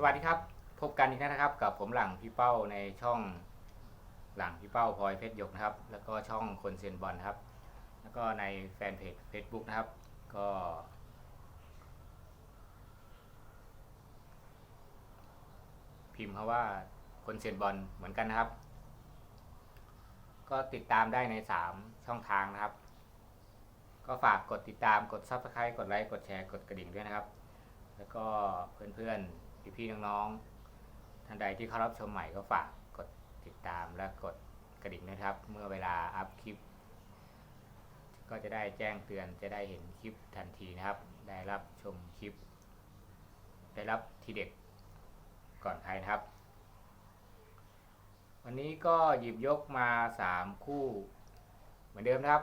สวัสดีครับ พบกันอีกแล้วนะครับ กับผมหลังพี่เป้าในช่องหลังพี่เป้าพลอยเพชรหยกนะครับ แล้วก็ช่องคนเซียนบอลนะครับ แล้วก็ในแฟนเพจ Facebook นะครับ ก็ พิมพ์คำว่าคนเซียนบอลเหมือนกันนะครับ ก็ติดตามได้ใน 3 ช่องทางนะครับ ก็ฝากกดติดตามกด Subscribe กดไลค์กดแชร์กดกระดิ่งด้วยนะครับ แล้วก็เพื่อนๆ พี่ๆน้องๆท่านใดที่เข้ารับชมใหม่ก็ฝากกดติดตามและกดกระดิ่งนะครับ เมื่อเวลาอัพคลิป ก็จะได้แจ้งเตือนจะได้เห็นคลิปทันทีนะครับ ได้รับชมคลิป ได้รับทีเด็ดก่อนใครนะครับ วันนี้ก็หยิบยกมา3คู่ เหมือนเดิมครับ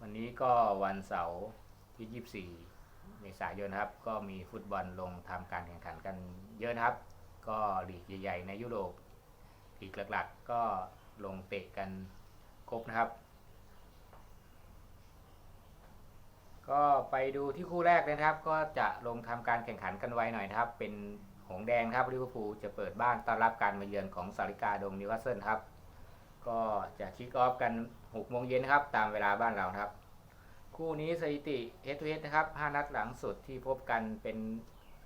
วันนี้ก็วันเสาร์ที่24 เมษายนครับ ก็มีฟุตบอลลงทำการแข่งขันกันเยอะนะครับ ก็ลีกใหญ่ๆในยุโรปลีกหลักๆ ก็ลงเตะกันครบนะครับ ก็ไปดูที่คู่แรกเลยนะครับ ก็จะลงทำการแข่งขันกันไวหน่อยนะครับ เป็นหงส์แดงครับลิเวอร์พูลจะเปิดบ้านต้อนรับการมาเยือนของสาริกาดงนิวคาสเซิลครับ ก็จะคิกออฟกัน6โมงเย็นครับ ตามเวลาบ้านเราครับ คู่นี้สถิติเฮทเฮดนะครับ5นัดหลังสุดที่พบกันเป็น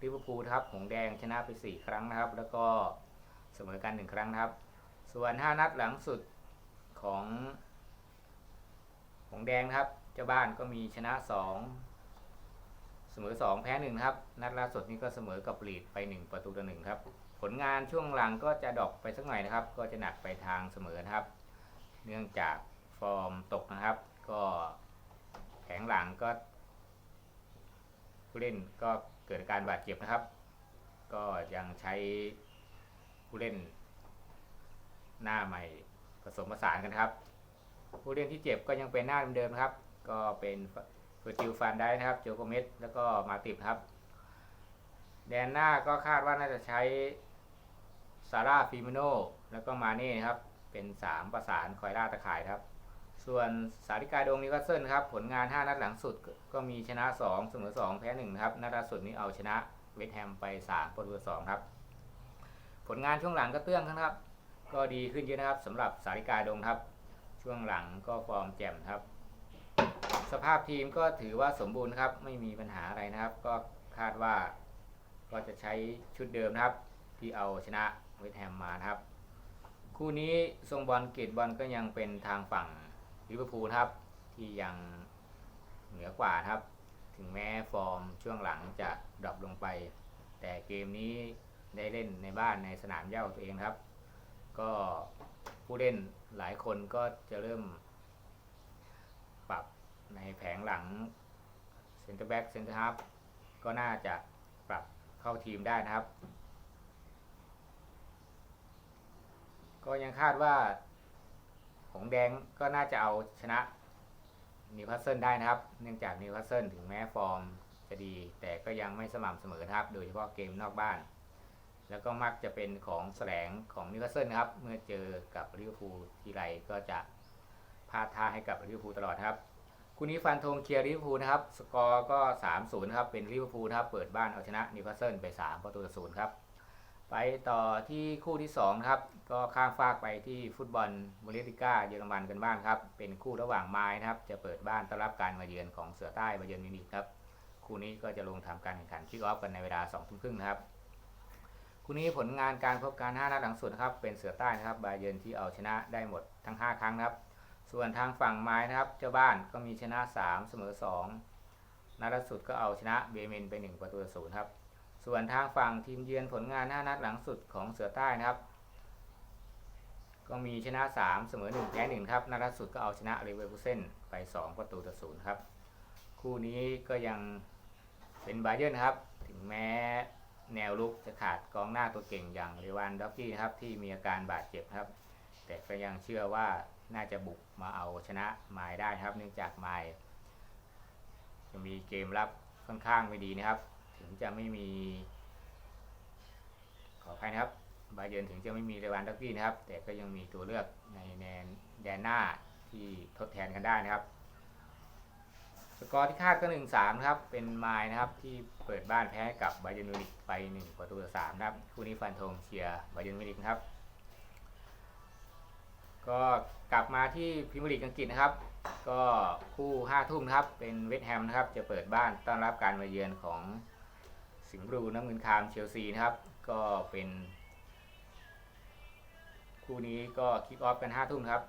ลิเวอร์พูลครับหงแดงชนะไป 4 ครั้งนะครับ แล้วก็เสมอกัน 1 ครั้งนะครับ ส่วน 5 นัดหลังสุดของหงแดงนะครับ เจ้าบ้านก็มีชนะ 2 เสมอ 2 แพ้1ครับ นัดล่าสุดนี้ก็เสมอกับลีดไป 1 ประตูต่อ1ครับ ผลงานช่วงหลังก็จะดอปไปสักหน่อยนะครับ ก็จะหนักไปทางเสมอนะครับ เนื่องจากฟอร์มตกนะครับ ก็ แผงหลังก็ผู้เล่นก็เกิดการบาดเจ็บนะครับ ก็ยังใช้ผู้เล่นหน้าใหม่ผสมผสานกันครับ ผู้เล่นที่เจ็บก็ยังเป็นหน้าเดิมๆนะครับ ก็เป็นเฟอร์จิลฟานได้นะครับโจโกเมสแล้วก็มาติบครับ แดนหน้าก็คาดว่าน่าจะใช้ซาร่าฟิมิโนแล้วก็มาเน่ครับ เป็น 3 ประสานคอยล่าตะข่ายครับ ส่วนสาริกาดงนิวคาสเซิลครับผลงาน 5 นัดหลังสุดก็มีชนะ 2 เสมอ 2 แพ้1นะครับนัดล่าสุดนี้เอาชนะเวสต์แฮมไป3ประตูต่อ2ครับ ผลงานช่วงหลังก็เตื้องครับ ก็ดีขึ้นเยอะนะครับสำหรับสาริกาดงครับ ช่วงหลังก็ฟอร์มแจ่มครับ สภาพทีมก็ถือว่าสมบูรณ์ครับ ไม่มีปัญหาอะไรนะครับ ก็คาดว่าก็จะใช้ชุดเดิมนะครับ ที่เอาชนะเวสต์แฮมมาครับ คู่นี้ทรงบอลเกตบอลก็ยังเป็นทางฝั่ง ลิเวอร์พูลนครับ ที่ยังเหนือกว่าครับ ถึงแม้ฟอร์มช่วงหลังจะดรอปลงไป แต่เกมนี้ได้เล่นในบ้านในสนามเย่าตัวเองครับ ก็ผู้เล่นหลายคนก็จะเริ่ม ปรับในแผงหลังเซนเตอร์แบ็กเซนเตอร์ฮับก็น่าจะปรับเข้าทีมได้นะครับ ก็ยังคาดว่า หงแดงก็น่าจะเอาชนะนิวคาสเซิลได้นะครับ เนื่องจากนิวคาสเซิลถึงแม้ฟอร์มจะดี แต่ก็ยังไม่สม่ำเสมอครับ โดยเฉพาะเกมนอกบ้าน แล้วก็มักจะเป็นของแสลงของนิวคาสเซิลนะครับ เมื่อเจอกับลิเวอร์พูลทีไรก็จะพลาดท่าให้กับลิเวอร์พูลตลอดครับคู่นี้ฟันธงเชียร์ลิเวอร์พูลนะครับ สกอร์ก็ 3-0นะครับ เป็นลิเวอร์พูลนะครับ เปิดบ้านเอาชนะนิวคาสเซิลไป 3 ประตูต่อศูนย์ครับ ไปต่อที่คู่ที่2ครับก็ข้ามฟากไปที่ฟุตบอลบูเลติก้าเยอรมันกันบ้างครับ เป็นคู่ระหว่างไม้นะครับ จะเปิดบ้านต้อนรับการมาเยือนของเสือใต้มาเยือนมิวนิกครับ คู่นี้ก็จะลงทำการแข่งขันคิกออฟกันในเวลา2ทุ่มครึ่งนะครับ คู่นี้ผลงานการพบการ5นัดหลังสุดครับเป็นเสือใต้นะครับบาเยิร์นที่เอาชนะได้หมดทั้ง 5 ครั้งครับ ส่วนทางฝั่งไม้นะครับ เจ้าบ้านก็มีชนะ 3 เสมอ 2นัดล่าสุดก็เอาชนะเบเมนไป 1 ประตูต่อศูนย์ครับ ส่วนทางฝั่งทีมเยือนผลงาน 5 นัดหลังสุดของเสือใต้นะครับ ก็มีชนะ 3 เสมอ 1 แพ้1ครับนัดล่าสุดก็เอาชนะเลเวอร์คูเซนไป 2 ประตูต่อศูนย์ครับ คู่นี้ก็ยังเป็นบาเยิร์นะครับ ถึงแม้แนวลุกจะขาดกองหน้าตัวเก่งอย่างเรวันด็อกกี้ครับที่มีอาการบาดเจ็บครับ แต่ก็ยังเชื่อว่าน่าจะบุกมาเอาชนะไมายได้ครับ เนื่องจากไมายจะมีเกมรับค่อนข้างไม่ดีนะครับ ถึงจะไม่มี ขออภัยนะครับบาเยนถึงจะไม่มีเรวันด็อกกี้นะครับ แต่ก็ยังมีตัวเลือกในแดนแดนหน้าที่ทดแทนกันได้นะครับสกอร์ที่คาดก็หนึ่งสามครับ เป็นไมล์นะครับที่เปิดบ้านแพ้กับบาเยนมิวนิกไปหนึ่งประตูต่อสามนะครับคู่นี้ฟันธงเชียร์บาเยนมิวนิกนะครับ ก็กลับมาที่พรีเมียร์ลีกอังกฤษนะครับ ก็คู่ห้าทุ่มครับเป็นเวสต์แฮมนะครับ จะเปิดบ้านต้อนรับการมาเยือนของ สิงห์บลูน้ำเงินคามเชลซีนะครับ ก็เป็น คู่นี้ก็คิกออฟกันห้าทุ่มครับ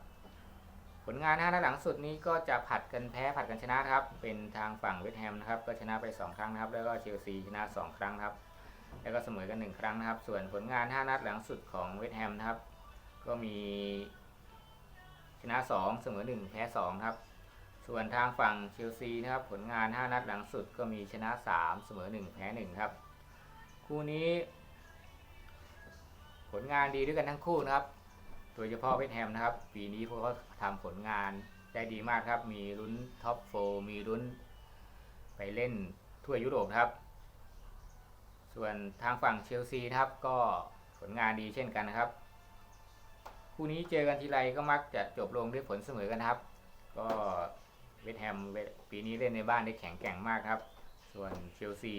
ผลงานห้านัดหลังสุดนี้ก็จะผัดกันแพ้ผัดกันชนะครับ เป็นทางฝั่งเวสต์แฮมนะครับ ก็ชนะไป 2 ครั้งนะครับ แล้วก็เชลซีชนะ 2 ครั้งครับ แล้วก็เสมอกัน 1 ครั้งนะครับ ส่วนผลงาน 5 นัดหลังสุดของเวสต์แฮมนะครับ ก็มีชนะ 2 เสมอ 1 แพ้2ครับ ส่วนทางฝั่งเชลซีนะครับผลงาน 5 นัดหลังสุดก็มีชนะ 3 เสมอ 1 แพ้ 1 ครับ คู่นี้ ผลงานดีด้วยกันทั้งคู่นะครับ โดยเฉพาะเวสแฮมนะครับ ปีนี้พวกเขาทำผลงานได้ดีมากครับ มีลุ้นท็อปโฟมีลุ้นไปเล่นทั่วยุโรปครับ ส่วนทางฝั่งเชลซีนะครับก็ผลงานดีเช่นกันนะครับ คู่นี้เจอกันทีไรก็มักจะจบลงด้วยผลเสมอกันครับ ก็ เวสต์แฮมปีนี้เล่นในบ้านได้แข็งแกร่งมากครับ ส่วนเชลซี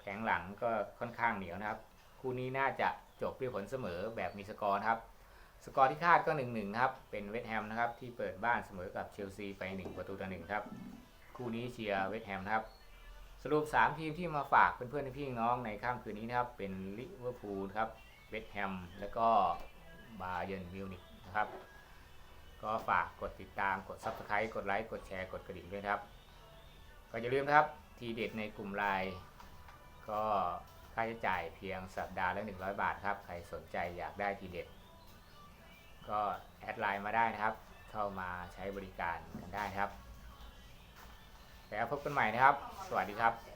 แผงหลังก็ค่อนข้างเหนียวนะครับ คู่นี้น่าจะจบด้วยผลเสมอแบบมีสกอร์ครับ สกอร์ที่คาดก็1-1นะครับ เป็นเวสต์แฮมนะครับที่เปิดบ้านเสมอกับเชลซีไป 1 ประตูต่อ1ครับ คู่นี้เชียร์เวสต์แฮมนะครับ สรุป 3 ทีมที่มาฝากเพื่อนๆพี่น้องในค่ำคืนนี้นะครับ เป็นลิเวอร์พูลครับ เวสต์แฮม แล้วก็บาเยิร์นมิวนิกนะครับ ก็ฝากกดติดตามกด Subscribe กดไลค์กดแชร์กดกระดิ่งด้วยครับ ก็อย่าลืมครับทีเด็ดในกลุ่มไลน์ก็ค่าใช้จ่ายเพียงสัปดาห์ละ100 บาทครับ ใครสนใจอยากได้ทีเด็ด ก็แอดไลน์มาได้นะครับ เข้ามาใช้บริการกันได้ครับ แล้วพบกันใหม่นะครับ สวัสดีครับ